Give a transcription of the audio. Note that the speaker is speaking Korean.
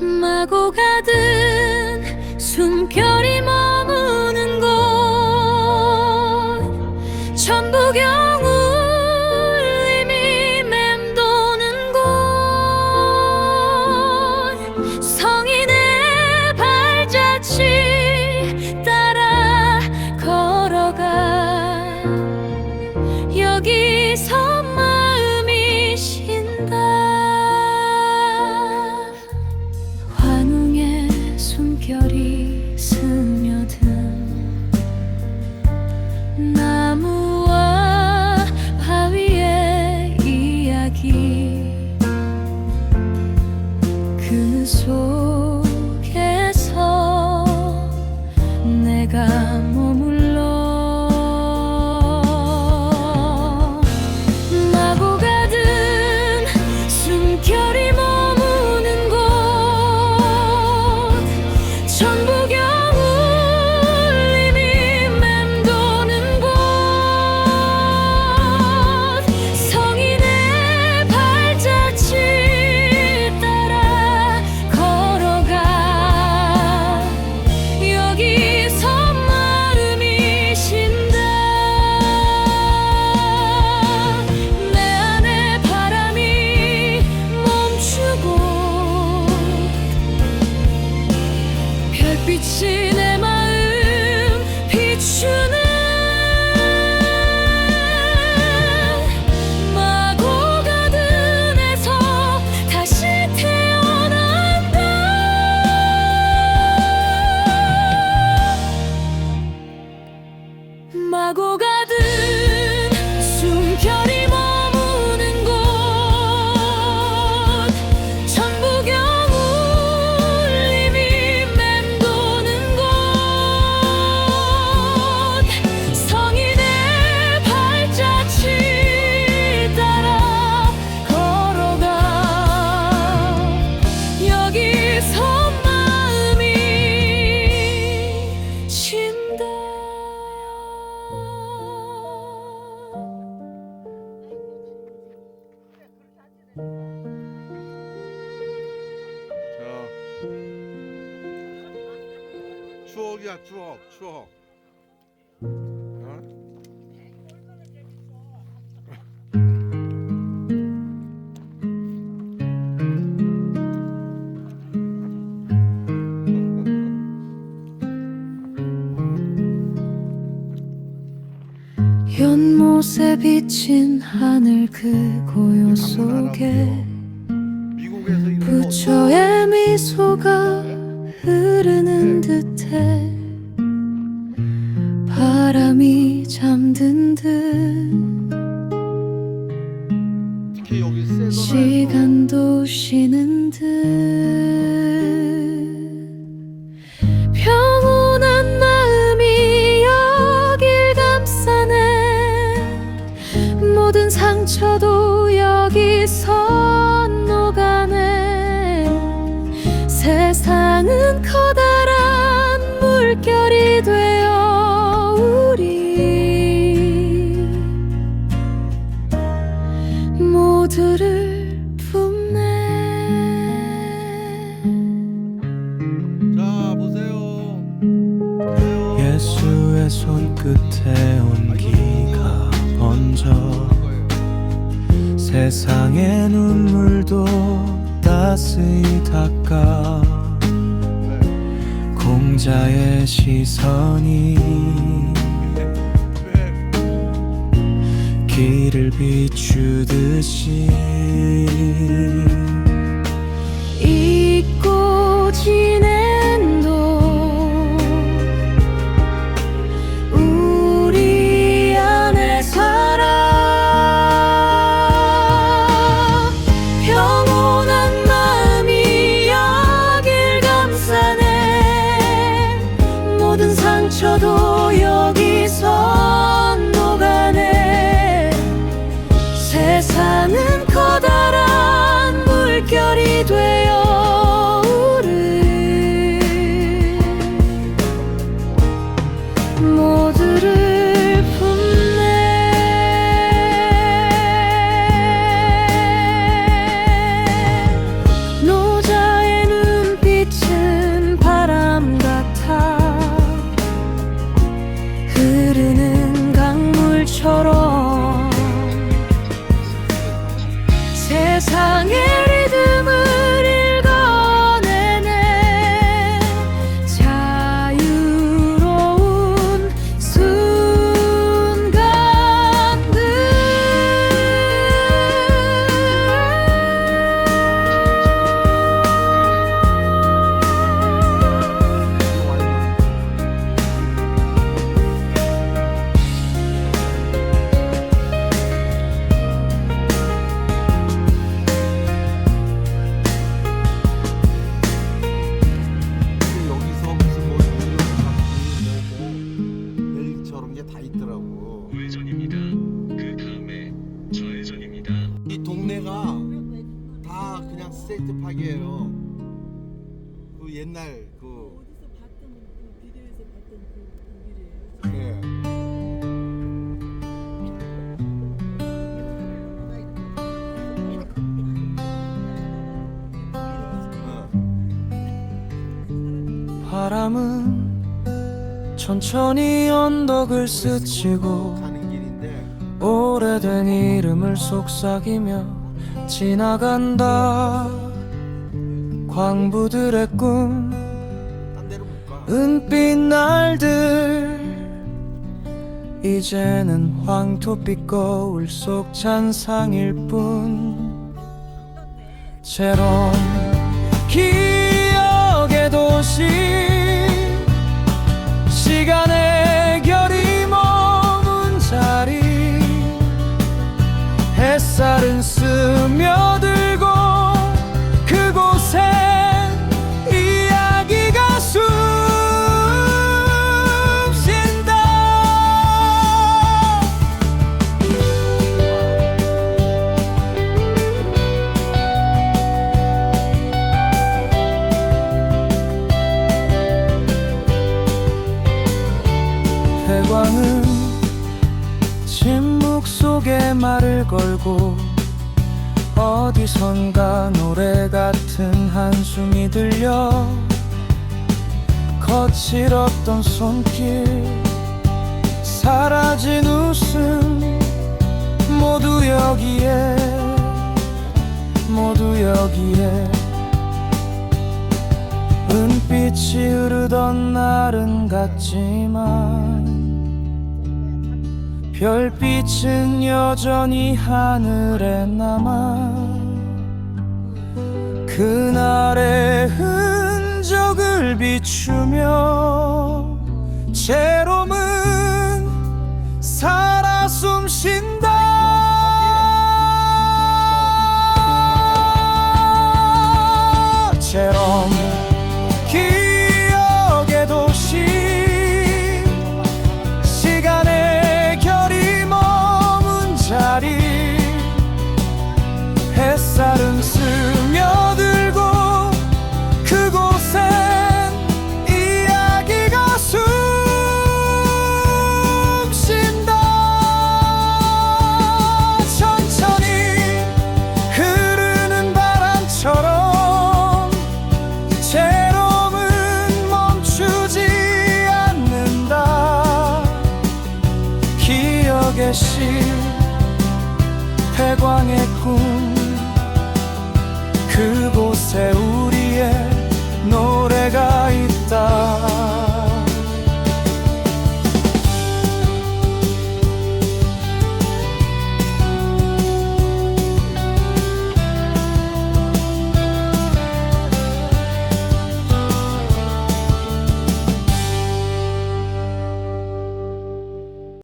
마구 가든 숨결이 빛이 내 마음 비추는 마고가든에서 다시 태어난다. 마고가 추억이야 추억 추억 어? 연못에 비친 하늘 그 고요 속에 부처의 미소가 흐르는 듯해. 바람이 잠든 듯. 시간도 쉬는 듯. 평온한 마음이 여길 감싸네. 모든 상처도 여기서 온기가 번져 세상의 눈물도 따스히 닦아 공자의 시선이 길을 비추듯이 잊고 지내 세상은 커다란 물결이 돼. 좌회전입니다. 이 동네가 다 그냥 스테이트 파기예요. 그 옛날 그 어디서 봤던 그 비디오에서 봤던 그 길이에요. 예. 어. 바람은 천천히 언덕을 스치고 오래된 이름을 속삭이며 지나간다. 광부들의 꿈. 은빛 날들. 이제는 황토빛 거울 속 잔상일 뿐. 채로 기억의 도시. 시간의 걸고 어디선가 노래 같은 한숨이 들려 거칠었던 손길 사라진 웃음 모두 여기에 모두 여기에. 은빛이 흐르던 날은 같지만 별빛은 여전히 하늘에 남아 그날의 흔적을 비추며 제롬은 실 태광의 꿈 그곳에